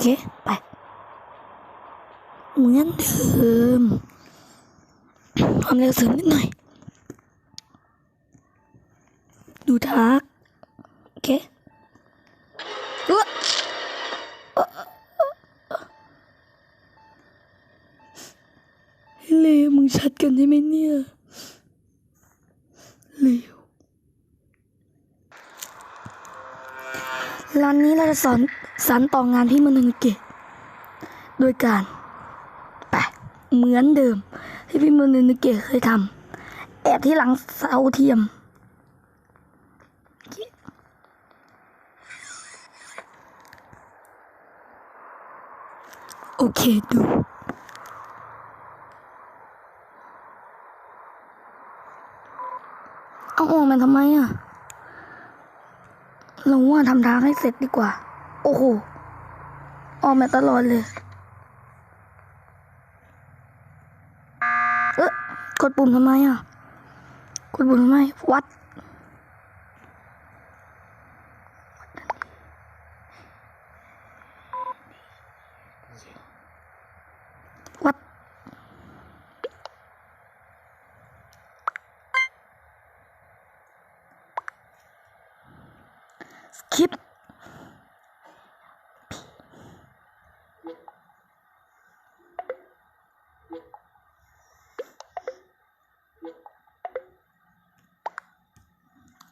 เค ไป เหมือนเดิมความเร็วเสริมนิดหน่อย ดูทักโอเคเอ้เลวมึงชัดกันใช่ไหมเนี่ยเลว ร้านนี้เราจะสอนสานต่องานพี่มนึงเกะโดยการไปเหมือนเดิม ที่พี่มนึงเกะเคยทำแอบที่หลังเสาเทียม โอเคดูเอาออกมาทำไมอะ เราว่าทำทางให้เสร็จดีกว่า โอ้โห ออกมาตลอดเลย เอ๊ะกดปุ่มทำไมอะ กดปุ่มทำไม วัดวัด ลิป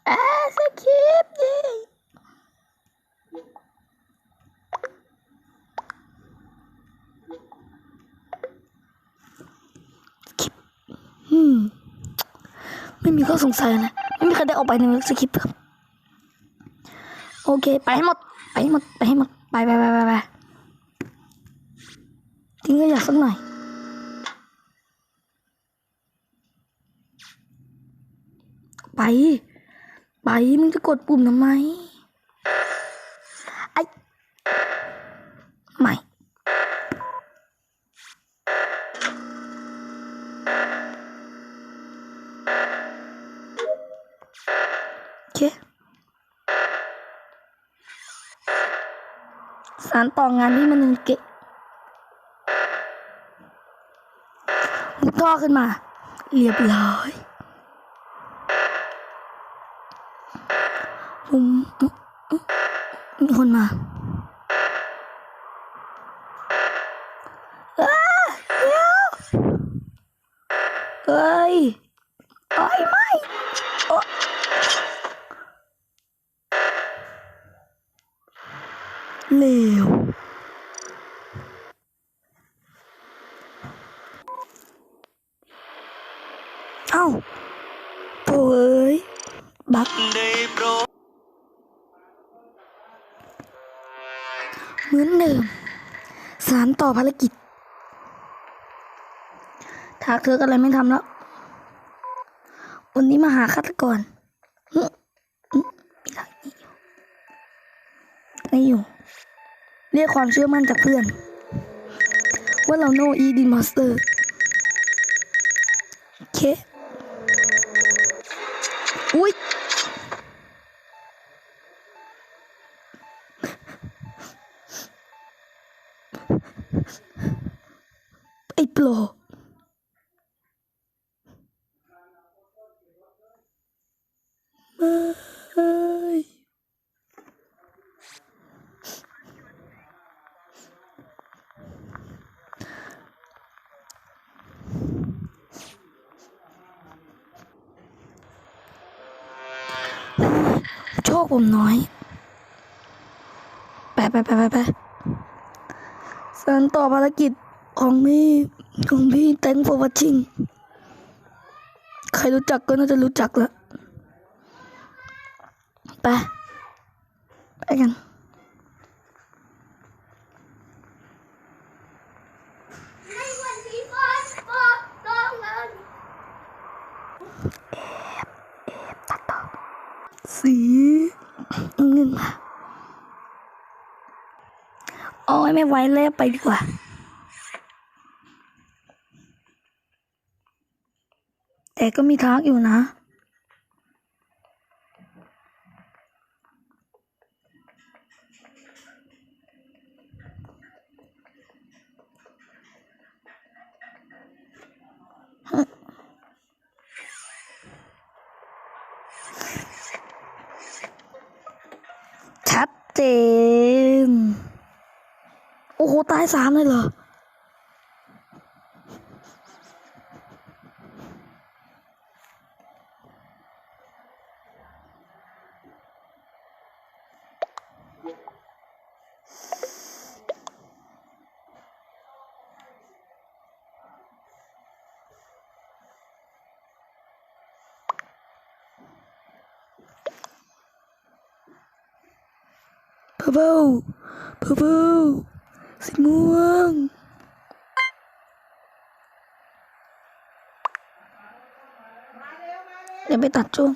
อ่าสคริปต์ดิสคริปต์อืมไม่มีข้อสงสัยนะ ไม่มีใครได้ออกไปในสคริปต์ครับ โอเค ไปให้หมด ไปให้หมด ไปให้หมด ไปไปไปไปไปทิ้งขยะสักหน่อยไป ไป มึงจะกดปุ่มทำไม ไอ้ไม่ โอเค สารต่องานที่มันนึงเกะมุดท่อขึ้นมา เรียบร้อยผมมีคนมาอ้าเยวเฮ้ยเอ้ยไม่ เลวเอ้าโถ่เอ้ย บักเหมือนเดิม สารต่อภารกิจถากเธอก็อะไรไม่ทำแล้ว วันนี้มาหาฆาตกรหึหึไม่ได้ไม่อยู่ เรียกความเชื่อมั่นจากเพื่อน ว่าเราโนอีดีมอสเตอร์เคอุ้ยไอ้ปรไม่โคผมน้อย ไปไปไปไปไปสานต่อภารกิจของพี่ของพี่ thank for watching ใครรู้จักก็น่าจะรู้จักล้วไปไปกันให้วันที่ฟ้าบอกต้อสี งินมาโอ้ยไม่ไหวแล้วไปดีกว่า แต่ก็มีทางอยู่นะ เจน โอ้โห ตายสามเลยเหรอ เพอร์เพิลเพอร์เพิลสีม่วงเดี๋ยวไปตัดช่วง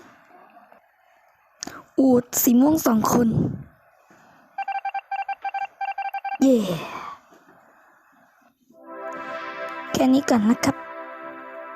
อูดสีม่วงสองคน เย่แค่นี้ก่อนนะครับ